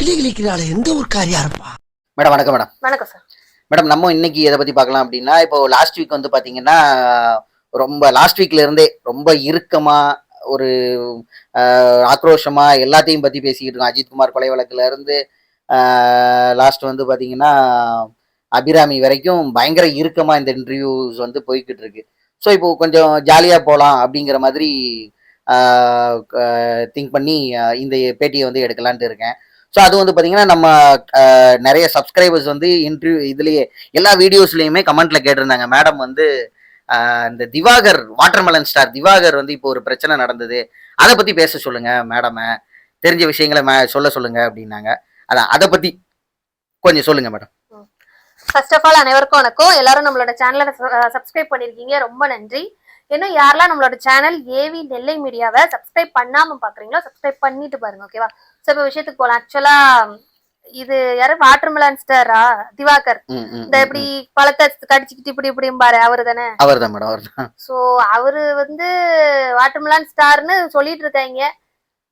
கிளி கிளிக்கிறாள் எந்த ஒரு காரியா இருப்பா மேடம் வணக்கம் மேடம். வணக்கம் சார். மேடம் நம்ம இன்னைக்கு எதை பத்தி பார்க்கலாம் அப்படின்னா இப்போ லாஸ்ட் வீக் வந்து பாத்தீங்கன்னா ரொம்ப லாஸ்ட் வீக்ல இருந்தே ரொம்ப இறுக்கமா ஒரு ஆக்ரோஷமா எல்லாத்தையும் பத்தி பேசிக்கிட்டு இருக்கோம். அஜித்குமார் கொலை வழக்குல இருந்து லாஸ்ட் வந்து பாத்தீங்கன்னா அபிராமி வரைக்கும் பயங்கர இறுக்கமா இந்த இன்டர்வியூஸ் வந்து போய்கிட்டு இருக்கு. ஸோ இப்போ கொஞ்சம் ஜாலியா போகலாம் அப்படிங்கிற மாதிரி திங்க் பண்ணி இந்த பேட்டியை வந்து எடுக்கலான்ட்டு இருக்கேன். ஸோ அது வந்து பார்த்தீங்கன்னா நம்ம நிறைய சப்ஸ்கிரைபர்ஸ் வந்து இன்டர்வியூ இதுலேயே எல்லா வீடியோஸ்லையுமே கமெண்ட்ல கேட்டிருந்தாங்க. மேடம் வந்து இந்த திவாகர் வாட்டர்மெலன் ஸ்டார் திவாகர் வந்து இப்போ ஒரு பிரச்சனை நடந்தது. அதை பற்றி பேச சொல்லுங்க மேடமை தெரிஞ்ச விஷயங்களை மே- சொல்ல சொல்லுங்க அப்படின்னாங்க. அதான் அதை பற்றி கொஞ்சம் சொல்லுங்க மேடம் ஃபர்ஸ்ட் ஆஃப் ஆல் அனைவருக்கும் வணக்கம். எல்லாரும் நம்மளோட சேனலை சப்ஸ்கிரைப் பண்ணியிருக்கீங்க ரொம்ப நன்றி. இன்னும் யாரெல்லாம் நம்மளோட சேனல் ஏவி நெல்லை மீடியாவை சப்ஸ்கிரைப் பண்ணாம பாக்குறீங்களோ சப்ஸ்கிரைப் பண்ணிட்டு பாருங்க ஓகேவா ஸோ இப்போ விஷயத்துக்கு போகலாம் ஆக்சுவலா இது யாரு? வாட்டர்மெலன் ஸ்டாரா திவாகர். இந்த இப்படி பழத்தை கடிச்சிக்கிட்டு இப்படி இப்படியும் பாரு அவரு தானே ம். அவர்தான் மேடம் அவர்தான். ஸோ அவரு வந்து வாட்டர்மெலன் ஸ்டார்னு சொல்லிட்டு இருக்காங்க.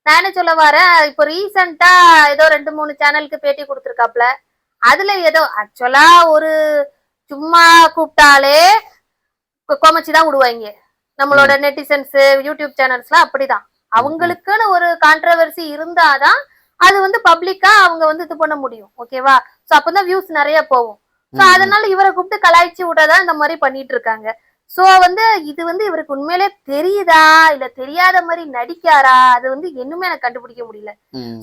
நான் என்ன சொல்ல வரேன் இப்போ ரீசெண்டா ஏதோ ரெண்டு மூணு சேனலுக்கு பேட்டி கொடுத்துருக்காப்ல. அதுல ஏதோ ஆக்சுவலா ஒரு சும்மா கூப்பிட்டாலே கோமச்சி தான் விடுவாங்க. நம்மளோட நெட்டிசன்ஸ் யூடியூப் சேனல்ஸ்லாம் அப்படிதான். அவங்களுக்குன்னு ஒரு கான்ட்ரவர்சி இருந்தாதான் அது வந்து பப்ளிக்கா அவங்க வந்து இது பண்ண முடியும். ஓகேவா சோ அப்பதான் வியூஸ் நிறைய போகும். சோ அதனால இவரை கூப்பிட்டு கலாய்ச்சி விடதான் இந்த மாதிரி பண்ணிட்டு இருக்காங்க. சோ வந்து இது வந்து இவருக்கு உண்மையிலே தெரியுதா? இல்ல தெரியாத மாதிரி நடிக்காரா அது வந்து இன்னுமே எனக்கு கண்டுபிடிக்க முடியல.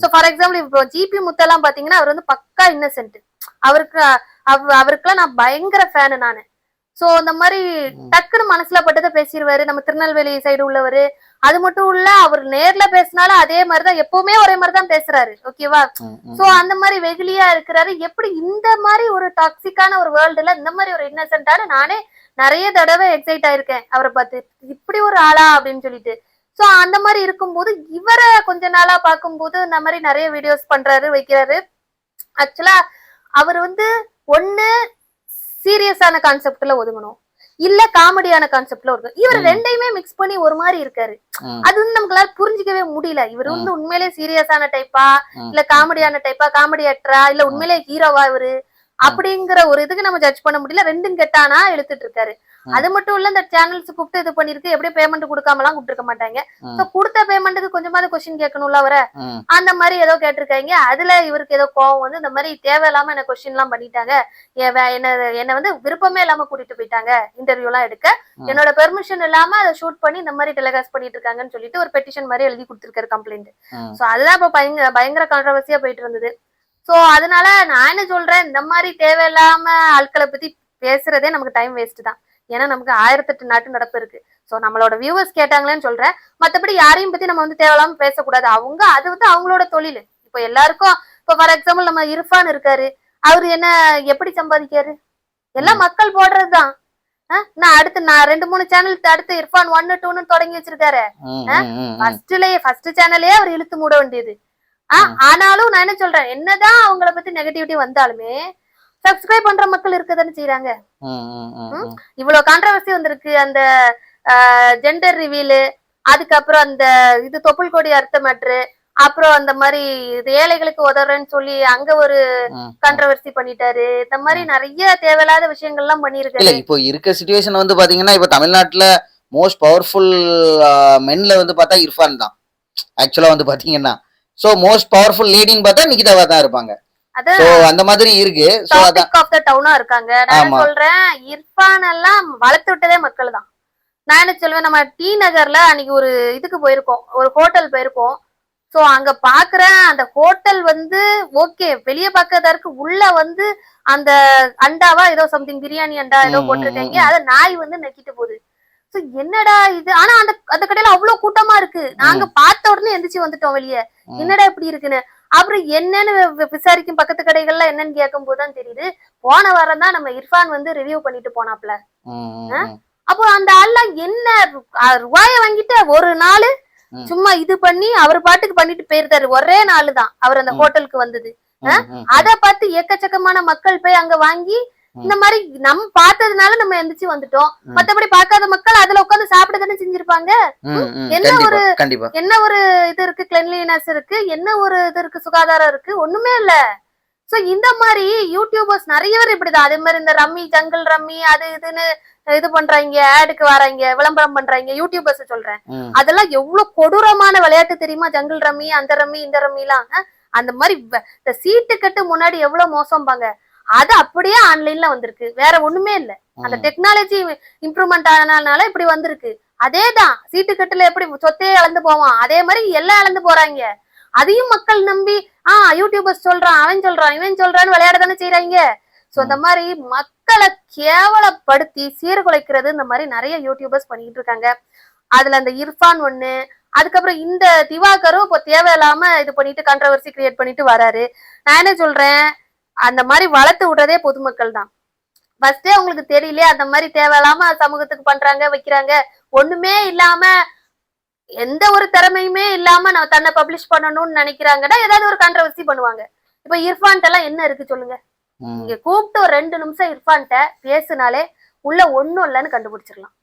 சோ ஃபார் எக்ஸாம்பிள் இப்போ ஜிபி முத்தெல்லாம் பாத்தீங்கன்னா அவர் வந்து பக்கா இன்னசென்ட் அவருக்கு அவ- அவருக்கெல்லாம் நான் பயங்கர ஃபேனு நானு. சோ இந்த மாதிரி. டக்குன்னு மனசுல பட்டதை பேசிடுவாரு நம்ம திருநெல்வேலி சைடு உள்ளவரு. அது மட்டும் இல்ல அவர் நேர்ல பேசினாலும் அதே மாதிரிதான் எப்பவுமே ஒரே மாதிரிதான் பேசுறாரு. ஓகேவா சோ அந்த மாதிரி வெகுலியா இருக்கிறாரு. எப்படி இந்த மாதிரி ஒரு டாக்ஸிக்கான ஒரு வேர்ல்டுல இந்த மாதிரி ஒரு இன்னசென்ட்டான நானே நிறைய தடவை எக்ஸைட் ஆயிருக்கேன். அவரை பார்த்து இப்படி ஒரு ஆளா? அப்படின்னு சொல்லிட்டு. சோ அந்த மாதிரி இருக்கும்போது இவரை கொஞ்ச நாளா பார்க்கும்போது இந்த மாதிரி நிறைய வீடியோஸ் பண்றாரு வைக்கிறாரு. ஆக்சுவலா அவர் வந்து ஒண்ணு சீரியஸான கான்செப்ட்ல ஒதுங்கணும். இல்ல காமெடியான கான்செப்ட்ல ஒதுங்கணும். இவர். ரெண்டையுமே மிக்ஸ் பண்ணி ஒரு மாதிரி இருக்காரு. அது வந்து நமக்குளால புரிஞ்சுக்கவே முடியல. இவர் வந்து உண்மையிலே சீரியஸான டைப்பா. இல்ல காமெடியான டைப்பா காமெடி ஆக்டரா இல்ல உண்மையிலே ஹீரோவா இவரு அப்படிங்கிற ஒரு இதுக்கு நம்ம ஜட்ஜ் பண்ண முடியல. ரெண்டும் கெட்டானா எடுத்துட்டு இருக்காரு. அது மட்டும் இல்ல இந்த சேனல்ஸ் கூப்பிட்டு இது பண்ணிருக்கு எப்படியும் பேமெண்ட் கொடுக்காமலாம் கூப்பிட்டுருக்க மாட்டாங்க. ம். சோ கொடுத்த பேமெண்ட்டுக்கு கொஞ்சமாவது கொஸ்டின் கேட்கணும்ல அவரை? அந்த மாதிரி ஏதோ கேட்டிருக்காங்க. அதுல இவருக்கு ஏதோ கோவம் வந்து இந்த மாதிரி தேவையில்லாம என்ன கொஸ்டின் எல்லாம் பண்ணிட்டாங்க. என்ன என்ன வந்து விருப்பமே இல்லாம கூட்டிட்டு போயிட்டாங்க இன்டர்வியூ எல்லாம் எடுக்க. என்னோட பெர்மிஷன் இல்லாம அதை ஷூட் பண்ணி இந்த மாதிரி டெலிகாஸ்ட் பண்ணிட்டு இருக்காங்கன்னு சொல்லிட்டு ஒரு பெட்டிஷன் மாதிரி எழுதி கொடுத்திருக்காரு கம்ப்ளைண்ட். சோ அதுதான் இப்ப பயங்கர பயங்கர கான்ட்ரவர்சியா போயிட்டு இருந்தது. சோ அதனால நான் என்ன சொல்றேன் இந்த மாதிரி தேவையில்லாம ஆட்களை பத்தி பேசுறதே நமக்கு டைம் வேஸ்ட் தான். ஏன்னா நமக்கு ஆயிரத்தெட்டு நாட்டு நடப்பு இருக்கு. சோ நம்மளோட வியூவர்ஸ் கேட்டாங்களேன்னு சொல்றேன். மத்தபடி யாரையும் பத்தி நம்ம வந்து தேவையில்லாம பேசக்கூடாது. அவங்க அது வந்து அவங்களோட தொழில். இப்போ எல்லாருக்கும் இப்போ ஃபார் எக்ஸாம்பிள் நம்ம இர்ஃபான் இருக்காரு. அவரு என்ன எப்படி சம்பாதிக்காரு? எல்லாம் மக்கள் போடுறதுதான். நான் அடுத்து நான் ரெண்டு மூணு சேனல் அடுத்து இர்ஃபான் ஒன்னு டூன்னு தொடங்கி வச்சிருக்காரு. ஃபர்ஸ்ட்லயே ஃபர்ஸ்ட் சேனலே அவர் இழுத்து மூட வேண்டியது. ஆனாலும் நான் என்ன சொல்றேன்? என்னதான் அவங்கள பத்தி நெகட்டிவிட்டி வந்தாலுமே சப்ஸ்கிரைப் பண்ற மக்கள் இருக்கதானே செய்யறாங்க. இவ்வளவு கான்ட்ரவர்சி வந்திருக்கு. அந்த ஜெண்டர் ரிவீலு அதுக்கப்புறம் அந்த இது தொப்புள் கொடி அர்த்த மேட்ரு அப்புறம் அந்த மாதிரி இது ஏழைகளுக்கு உதவுறேன்னு சொல்லி அங்க ஒரு. கான்ட்ரவர்சி பண்ணிட்டாரு. இந்த மாதிரி நிறைய தேவையில்லாத விஷயங்கள்லாம் இல்ல பண்ணிருக்காரு இப்போ இருக்க சுச்சுவேஷன் வந்து பாத்தீங்கன்னா இப்போ தமிழ்நாட்டுல மோஸ்ட் பவர்ஃபுல் மென்ல வந்து பார்த்தா இர்ஃபான் தான். ஆக்சுவலா வந்து பாத்தீங்கன்னா. சோ மோஸ்ட் பவர்ஃபுல் லேடின்னு பார்த்தா நிகிதாவா தான் இருப்பாங்க. சோ அந்த மாதிரி இருக்கு. சோ அதான். டாபிக் ஆஃப் த டவுனா இருக்காங்க. நான். சொல்றேன் இர்ஃபான் எல்லாம் வளர்த்து விட்டதே மக்கள் தான் நான் என்ன சொல்லுவேன் நம்ம டி நகர்ல அன்னைக்கு ஒரு இதுக்கு போயிருக்கோம். ஒரு ஹோட்டல் போயிருக்கோம். சோ அங்க பாக்குறேன் அந்த ஹோட்டல் வந்து ஓகே வெளிய பார்க்கறதா இருக்கு. உள்ள வந்து அந்த அண்டாவா ஏதோ சம்திங் பிரியாணி அண்டா ஏதோ போட்டிருக்காங்க. அத நாய் வந்து நக்கிட்டு போகுது. சோ என்னடா இது? ஆனா அந்த அந்த கடையில அவ்வளவு கூட்டமா இருக்கு. நாங்க பார்த்த உடனே எந்திரிச்சு வந்துட்டோம் வெளியே. என்னடா இப்படி இருக்குன்னு? அப்புறம் என்னன்னு விசாரிக்கும் பக்கத்து கடைகள்ல என்னன்னு கேட்கும் போதுதான் தெரியுது. போன வாரம் தான் நம்ம இர்ஃபான் வந்து ரிவ்யூ பண்ணிட்டு போனாப்ல. அப்போ அந்த ஆள்லாம் என்ன ரூபாய வாங்கிட்டு ஒரு நாள். சும்மா இது பண்ணி அவர் பாட்டுக்கு பண்ணிட்டு போயிருந்தாரு. ஒரே நாள் தான் அவர் அந்த. ஹோட்டலுக்கு வந்தது. அத பார்த்து எக்கச்சக்கமான மக்கள் போய் அங்க வாங்கி இந்த மாதிரி நம்ம பார்த்ததுனால நம்ம எந்திரிச்சு வந்துட்டோம். மத்தபடி பார்க்காத மக்கள் அதுல உட்கார்ந்து சாப்பிட தானே செஞ்சிருப்பாங்க? என்ன கண்டிப்பா என்ன ஒரு இது இருக்கு? கிளென்லினஸ் இருக்கு. என்ன ஒரு இது இருக்கு? சுகாதாரம் இருக்கு. ஒண்ணுமே இல்ல. சோ இந்த மாதிரி யூடியூபர்ஸ் நிறைய பேர் இப்படிதான். அதே மாதிரி இந்த ரம்மி ஜங்கிள் ரம்மி அது இதுன்னு இது பண்றாங்க ஆடுக்கு வராங்க விளம்பரம் பண்றாங்க. யூடியூபர்ஸ் சொல்றேன். அதெல்லாம் எவ்வளவு கொடூரமான விளையாட்டு தெரியுமா? ஜங்கிள் ரம்மி அந்த ரம்மி இந்த ரம்மிலாம். அஹ்? அந்த மாதிரி இந்த சீட்டு கட்டு முன்னாடி எவ்வளவு மோசம்பாங்க. அது அப்படியே ஆன்லைன்ல வந்திருக்கு. வேற ஒண்ணுமே இல்ல. அந்த. டெக்னாலஜி இம்ப்ரூவ்மெண்ட் ஆனதுனால இப்படி வந்திருக்கு. அதேதான் சீட்டு கட்டுல எப்படி சொத்தையே இழந்து போவான். அதே மாதிரி எல்லாம் இழந்து போறாங்க. அதையும் மக்கள் நம்பி ஆஹ் யூடியூபர்ஸ் சொல்றான் அவன் சொல்றான் இவன் சொல்றான்னு விளையாட தானே செய்யறாங்க சோ இந்த மாதிரி மக்களை கேவலப்படுத்தி சீர்குலைக்கிறது இந்த மாதிரி நிறைய யூடியூபர்ஸ் பண்ணிட்டு இருக்காங்க. அதுல அந்த இர்ஃபான் ஒண்ணு அதுக்கப்புறம் இந்த திவாகரும் இப்போ தேவையில்லாம இது பண்ணிட்டு கண்ட்ரவர்சி கிரியேட் பண்ணிட்டு வராரு. நான் என்ன சொல்றேன்? அந்த மாதிரி வளர்த்து விடுறதே பொதுமக்கள் தான். ஃபர்ஸ்டே உங்களுக்கு தெரியலையே அந்த மாதிரி தேவையில்லாம சமூகத்துக்கு பண்றாங்க வைக்கிறாங்க. ஒண்ணுமே இல்லாம எந்த ஒரு திறமையுமே இல்லாம நான் தன்னை பப்ளிஷ் பண்ணணும்னு நினைக்கிறாங்கன்னா ஏதாவது ஒரு கான்ட்ரவர்சி பண்ணுவாங்க. இப்ப இர்ஃபான்ட்ட எல்லாம் என்ன இருக்கு சொல்லுங்க? ம். நீங்க கூப்பிட்டு ஒரு ரெண்டு நிமிஷம் இர்ஃபான்ட்ட பேசுனாலே உள்ள ஒண்ணும் இல்லைன்னு கண்டுபிடிச்சிடலாம்.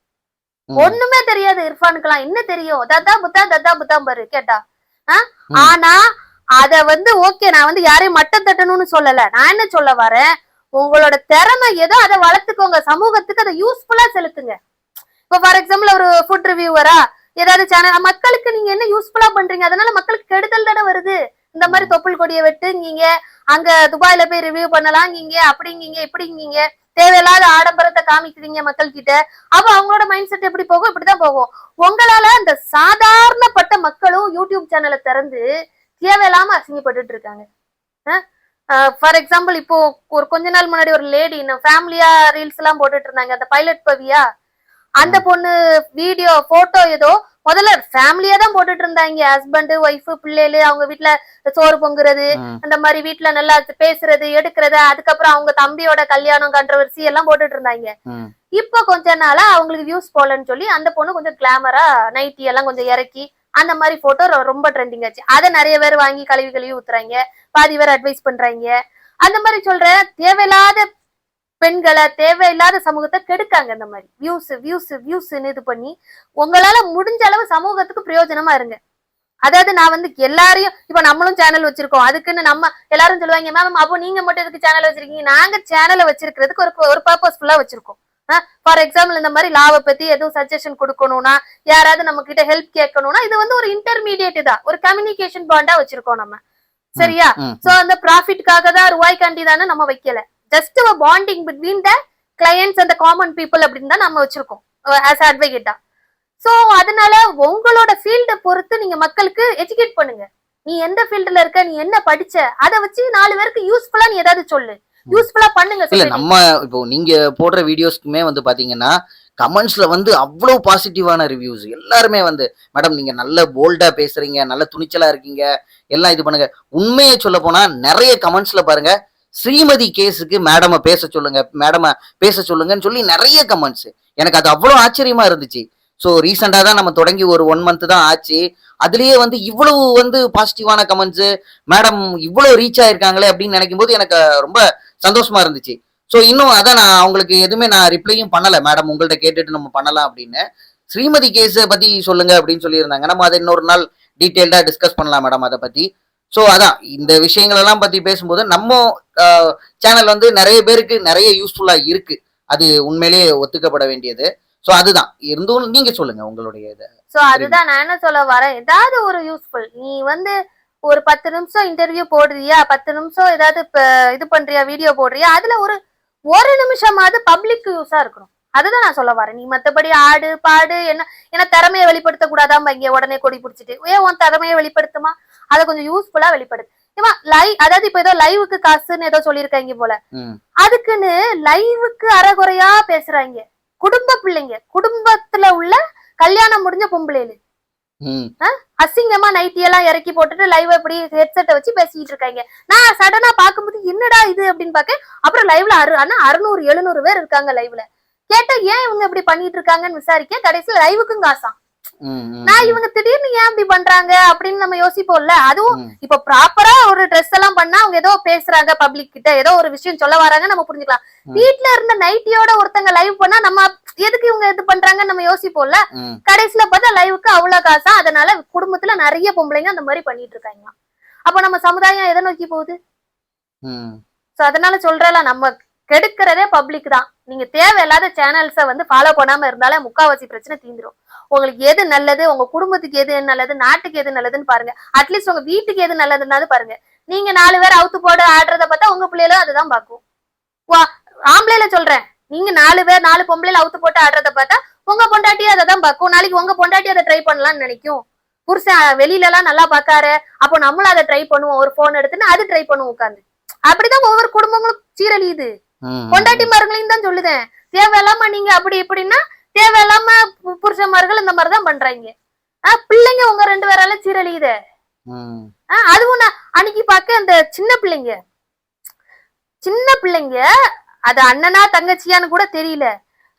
ஒண்ணுமே தெரியாது இர்ஃபானுக்குலாம் என்ன தெரியும்? தத்தா புத்தா தத்தா புத்தா பாரு கேட்டா. ஆனா அத வந்து ஓகே நான் வந்து யாரையும் மட்டம் தட்டணும்னு சொல்லல. நான் என்ன சொல்ல வரேன்? உங்களோட திறமை ஏதோ அதை வளர்த்துக்கோங்க. சமூகத்துக்கு அதை யூஸ்ஃபுல்லா செலுத்துங்க. இப்போ ஃபார் எக்ஸாம்பிள் ஒரு ஃபுட் ரிவ்யூவரா ஏதாவது சேனல் மக்களுக்கு நீங்க என்ன யூஸ்ஃபுல்லா பண்றீங்க? அதனால மக்களுக்கு கெடுதல் தானே வருது. இந்த மாதிரி தொப்புள் கொடியை வெட்டுங்கீங்க அங்க துபாயில போய் ரிவ்யூ பண்ணலாங்கீங்க அப்படிங்கீங்க இப்படிங்கீங்க. தேவையில்லாத ஆடம்பரத்தை காமிக்கிறீங்க மக்கள் கிட்ட அப்ப அவங்களோட மைண்ட் செட் எப்படி போகும்? இப்படிதான் போகும். உங்களால அந்த சாதாரணப்பட்ட மக்களும் யூடியூப் சேனலை திறந்து தேவையில்லாம அசிங்கப்பட்டுட்டு இருக்காங்க. ஃபார் எக்ஸாம்பிள் இப்போ ஒரு கொஞ்ச நாள் முன்னாடி ஒரு லேடி ஃபேமிலியா ரீல்ஸ் எல்லாம் போட்டுட்டு இருந்தாங்க. அந்த பைலட் பவியா அந்த பொண்ணு வீடியோ போட்டோ ஏதோ முதல்ல ஃபேமிலியா தான் போட்டுட்டு இருந்தாங்க. ஹஸ்பண்ட் ஒய்ஃப் பிள்ளைகளு அவங்க வீட்ல சோறு பொங்குறது. அந்த மாதிரி வீட்ல நல்லா பேசுறது எடுக்கிறது அதுக்கப்புறம் அவங்க தம்பியோட கல்யாணம் கண்ட்ரவர்சி எல்லாம் போட்டுட்டு இருந்தாங்க. இப்போ கொஞ்ச நாளா அவங்களுக்கு வியூஸ் போலன்னு சொல்லி அந்த பொண்ணு கொஞ்சம் கிளாமரா நைட்டி எல்லாம் கொஞ்சம் இறக்கி அந்த மாதிரி போட்டோ ரொம்ப ட்ரெண்டிங் ஆச்சு. அதை நிறைய பேர் வாங்கி கழுவி கழுவி ஊத்துறாங்க. பாதி பேர் அட்வைஸ் பண்றாங்க. அந்த மாதிரி சொல்ற தேவையில்லாத பெண்களை தேவையில்லாத சமூகத்தை கெடுக்காங்க இந்த மாதிரி. வியூஸ் வியூஸ் வியூஸ்ன்னு இது பண்ணி உங்களால முடிஞ்ச அளவு சமூகத்துக்கு பிரயோஜனமா இருங்க. அதாவது நான் வந்து எல்லாரையும் இப்ப நம்மளும் சேனல் வச்சிருக்கோம். அதுக்குன்னு நம்ம எல்லாரும் சொல்லுவாங்க மேம் அப்போ நீங்க மட்டும் எதுக்கு சேனல் வச்சிருக்கீங்க? நாங்க சேனலை வச்சிருக்கிறதுக்கு ஒரு ஒரு பர்பஸ்ஃபுல்லா வச்சிருக்கோம். ஃபார் எக்ஸாம்பிள் இந்த மாதிரி லாவை பத்தி எதுவும் சஜஷன் கொடுக்கணும்னா யாராவது நம்ம கிட்ட ஹெல்ப் கேட்கணும்னா இது வந்து ஒரு இன்டர்மீடியட் தான். ஒரு கம்யூனிகேஷன் பாண்டா வச்சிருக்கோம் நம்ம. சரியா. சோ அந்த ப்ராஃபிட்காக தான் ரூபாய்க்காண்டி தானே நம்ம வைக்கல. Just bonding between the clients அந்த காமன் பீப்புள் அப்படின்னு தான் நம்ம வச்சிருக்கோம். ஆஸ் அட்வொகேட்டா சோ அதனால உங்களோட ஃபீல்ட பொறுத்து நீங்க மக்களுக்கு எஜுகேட் பண்ணுங்க. நீ எந்த ஃபீல்டுல இருக்க நீ என்ன படிச்ச அதை வச்சு நாலு பேருக்கு யூஸ்ஃபுல்லா நீ ஏதாவது சொல்லு. யூஸ்ஃபுல்லா பண்ணுங்க இல்ல. நம்ம இப்போ நீங்க போடுற வீடியோஸ்க்குமே வந்து பாத்தீங்கன்னா கமெண்ட்ஸ்ல வந்து அவ்வளவு பாசிட்டிவான ரிவ்யூஸ் எல்லாருமே வந்து மேடம் நீங்க நல்ல போல்டா பேசுறீங்க நல்ல துணிச்சலா இருக்கீங்க எல்லாம் இது பண்ணுங்க. உண்மையை சொல்ல போனா நிறைய கமெண்ட்ஸ்ல பாருங்க ஸ்ரீமதி கேஸுக்கு மேடம பேச சொல்லுங்க மேடம பேச சொல்லுங்கன்னு சொல்லி நிறைய கமெண்ட்ஸ் எனக்கு அது அவ்வளவு ஆச்சரியமா இருந்துச்சு. ஸோ ரீசெண்டாக தான் நம்ம தொடங்கி ஒரு ஒன் மந்த் தான் ஆச்சு. அதுலயே வந்து இவ்வளவு வந்து பாசிட்டிவான கமெண்ட்ஸ் மேடம் இவ்வளவு ரீச் ஆயிருக்காங்களே அப்படின்னு நினைக்கும் போது எனக்கு ரொம்ப சந்தோஷமா இருந்துச்சு. ஸோ இன்னும் அதான் நான் அவங்களுக்கு எதுவுமே நான் ரிப்ளையும் பண்ணல. மேடம் உங்கள்கிட்ட கேட்டுட்டு நம்ம பண்ணலாம் அப்படின்னு. ஸ்ரீமதி கேஸை பத்தி சொல்லுங்க அப்படின்னு சொல்லியிருந்தாங்க. நம்ம அதை இன்னொரு நாள் டீட்டெயில்டா டிஸ்கஸ் பண்ணலாம் மேடம் அதை பத்தி. ஸோ அதான் இந்த விஷயங்களெல்லாம் பத்தி பேசும்போது நம்ம சேனல் வந்து நிறைய பேருக்கு நிறைய யூஸ்ஃபுல்லா இருக்கு. அது உண்மையிலேயே ஒத்துக்கப்பட வேண்டியது. ஸோ அதுதான். இருந்தும் நீங்க சொல்லுங்க உங்களுடைய இதை. சோ அதுதான் நான் என்ன சொல்ல வரேன். ஏதாவது ஒரு யூஸ்ஃபுல் நீ வந்து ஒரு பத்து நிமிஷம் இன்டர்வியூ போடுறியா? பத்து நிமிஷம் ஏதாவது இது பண்றியா? வீடியோ போடுறியா? அதுல ஒரு ஒரு நிமிஷமாவது பப்ளிக் யூஸா இருக்கணும். அதுதான் நான் சொல்ல வரேன். நீ மத்தபடி ஆடு பாடு என்ன ஏன்னா திறமையை வெளிப்படுத்த கூடாதாம் இங்க உடனே கொடி பிடிச்சிட்டு. ஏன் உன் திறமையை வெளிப்படுத்துமா? அதை கொஞ்சம் யூஸ்ஃபுல்லா வெளிப்படுத்து. ஏமா லைவ் அதாவது இப்ப ஏதோ லைவுக்கு காசுன்னு ஏதோ சொல்லியிருக்காங்க போல. அதுக்குன்னு லைவுக்கு அறகுறையா பேசுறாங்க. குடும்ப பிள்ளைங்க. குடும்பத்துல உள்ள கல்யாணம் முடிஞ்ச பொம்பளைలు ம் அசிங்கமா நைட்டி எல்லாம் இறக்கி போட்டுட்டு லைவ் இப்படி ஹெட்செட்டை வச்சு பேசிட்டு இருக்காங்க. நான் சடனா பார்க்கும்போது என்னடா இது அப்படின்னு பார்க்க அப்புறம் லைவ்ல அறு ஆனா அறுநூறு எழுநூறு பேர் இருக்காங்க லைவ்ல கேட்டா ஏன் இவங்க இப்படி பண்ணிட்டு இருக்காங்கன்னு விசாரிக்க கடைசியில் லைவுக்கும் காசாம் நான் இவங்க திடீர்னு ஏன் இப்படி பண்றாங்க அப்படின்னு நம்ம யோசிப்போம்ல அதுவும். இப்ப ப்ராப்பரா ஒரு ட்ரெஸ் எல்லாம் பண்ணா அவங்க ஏதோ பேசுறாங்க பப்ளிக் கிட்ட ஏதோ ஒரு விஷயம் சொல்ல வராங்க நம்ம புரிஞ்சுக்கலாம். ம். வீட்ல இருந்த நைட்டியோட ஒருத்தங்க லைவ் பண்ணா நம்ம எதுக்கு இவங்க இது பண்றாங்கன்னு நம்ம யோசிப்போம்ல. கடைசியில பார்த்தா லைவுக்கு அவ்வளவு காசா அதனால குடும்பத்துல நிறைய பொம்பளைங்க அந்த மாதிரி பண்ணிட்டு இருக்காங்க. அப்ப நம்ம சமுதாயம் எதை நோக்கி போகுது. சோ அதனால சொல்றல நம்ம கெடுக்கிறதே பப்ளிக் தான். நீங்க தேவையில்லாத சேனல்ஸை வந்து ஃபாலோ பண்ணாம இருந்தாலே முக்காவாசி பிரச்சனை தீந்துரும். உங்களுக்கு எது நல்லது உங்க குடும்பத்துக்கு எது நல்லது நாட்டுக்கு எது நல்லதுன்னு பாருங்க. அட்லீஸ்ட் உங்க வீட்டுக்கு எது நல்லதுன்னாவது பாருங்க. நீங்க நாலு பேர் அவுத்து போட ஆடுறத பார்த்தா உங்க பிள்ளைகளும் அதுதான் பார்க்கும். ஆம்பளைல சொல்றேன். நீங்க நாலு பேர் நாலு பொம்பளைல அவுத்து போட்டு ஆடுறத பார்த்தா உங்க பொண்டாட்டி அதை தான் பார்க்கும். நாளைக்கு உங்க பொண்டாட்டி அதை ட்ரை பண்ணலாம்னு நினைக்கும். புருஷன் வெளியில எல்லாம் நல்லா பார்க்காரு. அப்போ நம்மளும் அதை ட்ரை பண்ணுவோம். ஒரு போன் எடுத்துன்னு அது ட்ரை பண்ணுவோம் உட்காந்து அப்படிதான் ஒவ்வொரு குடும்பங்களும் சீரழியுது. பொண்டாட்டி மருங்களையும் தான் சொல்லுதேன். தேவையில்லாம நீங்க அப்படி இப்படின்னா தேவையில்லாம பு- புருஷன்மார்கள் இந்த மாதிரிதான் பண்றாங்க. ஆஹ் பிள்ளைங்க உங்க ரெண்டு பேரால சீரழியுதே. ஆஹ் அதுவும் நான் அன்னைக்கு பார்க்க அந்த சின்ன பிள்ளைங்க. சின்ன பிள்ளைங்க அது அண்ணனா தங்கச்சியான்னு கூட தெரியல.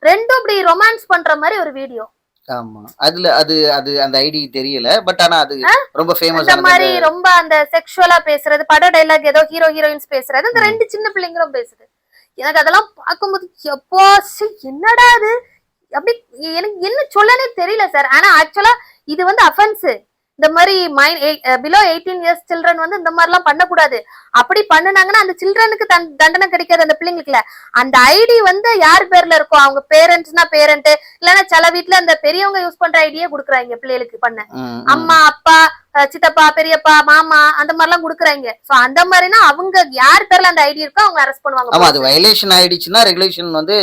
ரெண்டும் இப்படி ரொமான்ஸ் பண்ற மாதிரி ஒரு வீடியோ ஆமா. அதுல அது அது அந்த ஐடி தெரியல. பட் ஆனா அது ரொம்ப ஃபேமஸ் அந்த மாதிரி ரொம்ப அந்த செக்ஷுவலா பேசுறது பட டைலாக் ஏதோ ஹீரோ ஹீரோயின்ஸ் பேசுறது அந்த ரெண்டு சின்ன பிள்ளைங்களும் பேசுது. எனக்கு அதெல்லாம் பார்க்கும்போது எப்போ என்னடா அது அப்படி எனக்கு என்ன சொல்லனே தெரியல சார் ஆனா ஆக்சுவலா இது வந்து offence below eighteen years children வந்து இந்த மாதிரி எல்லாம் பண்ணக்கூடாது. அப்படி பண்ணுனாங்கன்னா அந்த சில்ட்ரனுக்கு தண்டனை கிடைக்காது அந்த பிள்ளைங்களுக்குல. அந்த ஐடி வந்து யார் பேர்ல இருக்கும் அவங்க பேரண்ட்ஸ்னா பேரண்ட் இல்லைன்னா சில வீட்ல அந்த பெரியவங்க யூஸ் பண்ற ஐடியே கொடுக்குறாங்க பிள்ளைகளுக்கு பண்ண. அம்மா அப்பா சித்தப்பா பெரியப்பா மாமா அந்த மாதிரி எல்லாம் குடுக்குறாங்க. சோ அந்த மாதிரினா அவங்க யார் பேர்ல அந்த ஐடி இருக்கோ அவங்க அரெஸ்ட் ஆமா பண்ணுவாங்க அது வயலேஷன் ஆயிடுச்சுன்னா ரெகுலேஷன் வந்து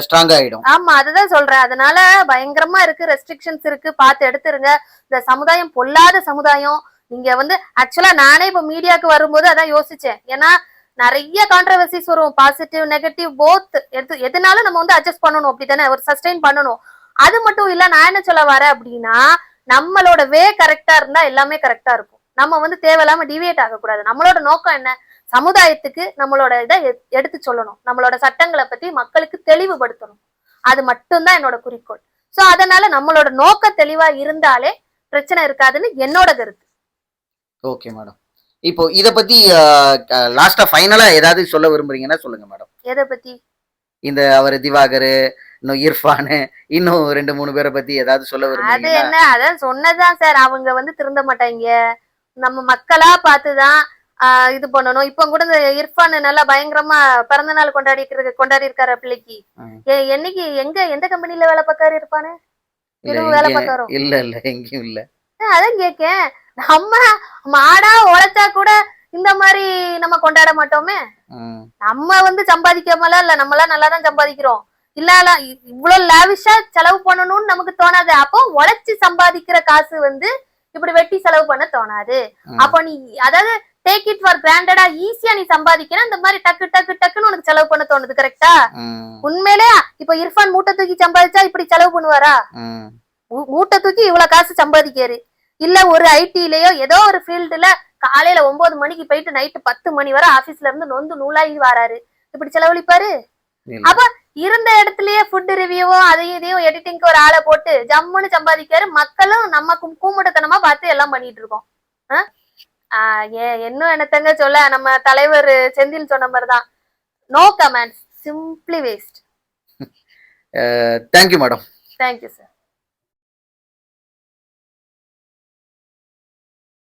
ஸ்ட்ராங் ஆயிடும். ஆமா அதுதான் சொல்றேன். அதனால பயங்கரமா இருக்கு ரெஸ்ட்ரிக்ஷன்ஸ் இருக்கு. பார்த்து எடுத்துருங்க. இந்த சமுதாயம் பொல்லாத சமுதாயம். நீங்க வந்து ஆக்சுவலா நானே இப்ப மீடியாக்கு வரும்போது அதான் யோசிச்சேன். ஏன்னா நிறைய கான்ட்ரவர்சிஸ் வரும். பாசிட்டிவ் நெகட்டிவ் போத் எது எதுனாலும் நம்ம வந்து அட்ஜஸ்ட் பண்ணணும். அப்படித்தானே ஒரு சஸ்டைன் பண்ணணும். அது மட்டும் இல்ல நான் என்ன சொல்ல வரேன் அப்படின்னா நம்மளோட வே கரெக்டா இருந்தா எல்லாமே கரெக்டா இருக்கும். நம்ம வந்து தேவையில்லாம டிவியேட் ஆகக்கூடாது. நம்மளோட நோக்கம் என்ன? சமுதாயத்துக்கு நம்மளோட இதை எடுத்து சொல்லணும். நம்மளோட சட்டங்களை பத்தி மக்களுக்கு தெளிவுபடுத்தணும். அது மட்டும்தான் என்னோட குறிக்கோள். சோ அதனால நம்மளோட நோக்க தெளிவா இருந்தாலே பிரச்சனை இருக்காதுன்னு என்னோட கருத்து. ஓகே மேடம் இப்போ இத பத்தி லாஸ்டா ஃபைனலா ஏதாவது சொல்ல விரும்புறீங்கன்னா சொல்லுங்க மேடம் எதை பத்தி? இந்த அவர் திவாகர் இன்னும் இர்ஃபானு இன்னும் ரெண்டு மூணு பேரை பத்தி ஏதாவது சொல்ல அது விரும்புறீங்கன்னா என்ன? அதான் சொன்னதுதான் சார் அவங்க வந்து திருந்த மாட்டாங்க. நம்ம மக்களா பார்த்துதான் இது பண்ணணும். இப்ப கூட இந்த இர்ஃபான் நல்லா பயங்கரமா பிறந்த நாள் கொண்டாடி கொண்டாடி இருக்காரு பிள்ளைக்கு. என்னைக்கு எங்க எந்த கம்பெனில வேலை பார்க்காரு இருப்பானு வேலை பார்க்காரோ இல்ல இல்ல எங்கேயும் இல்ல. அதான் கேக்கேன் நம்ம மாடா உழைச்சா கூட இந்த மாதிரி நம்ம கொண்டாட மாட்டோமே? நம்ம வந்து சம்பாதிக்காமலாம் இல்ல நம்மளாம் நல்லா தான் சம்பாதிக்கிறோம். இல்ல இல்ல, இவ்வளவு லாவிஷா செலவு பண்ணணும்னு நமக்கு தோணாது. அப்போ உழைச்சு சம்பாதிக்கிற காசு வந்து இப்படி வெட்டி செலவு பண்ண தோணாது. அப்போ நீ அதாவது டேக் இட் ஃபார் கிராண்டடா ஈஸியா நீ சம்பாதிக்கணும். இந்த மாதிரி டக்கு டக்கு டக்குன்னு உனக்கு செலவு பண்ண தோணுது கரெக்டா உண்மையிலே இப்ப இர்ஃபான் மூட்டை தூக்கி சம்பாதிச்சா இப்படி செலவு பண்ணுவாரா? மூட்டை தூக்கி இவ்வளவு காசு சம்பாதிக்காரு இல்ல ஒரு ஐடிலயோ ஏதோ ஒரு ஃபீல்டுல காலையில ஒன்பது மணிக்கு போயிட்டு நைட்டு பத்து மணி வரை ஆபீஸ்ல இருந்து நொந்து நூலாகி வராரு. இப்படி செலவழிப்பாரு. அப்ப இருந்த இடத்துலயே ஃபுட் ரிவ்யூவும் அதையும் இதையும் எடிட்டிங்க்கு ஒரு ஆளை போட்டு ஜம்முன்னு சம்பாதிக்காரு மக்களும் நம்ம கும்- கூமுட்டத்தனமா பார்த்து எல்லாம் பண்ணிட்டு இருக்கோம். ஆ? ஆ, ஏ- இன்னும் என்னத்தங்க சொல்ல நம்ம தலைவர் செந்தில் சொன்ன மாதிரிதான். No comments simply waste thank you madam thank you sir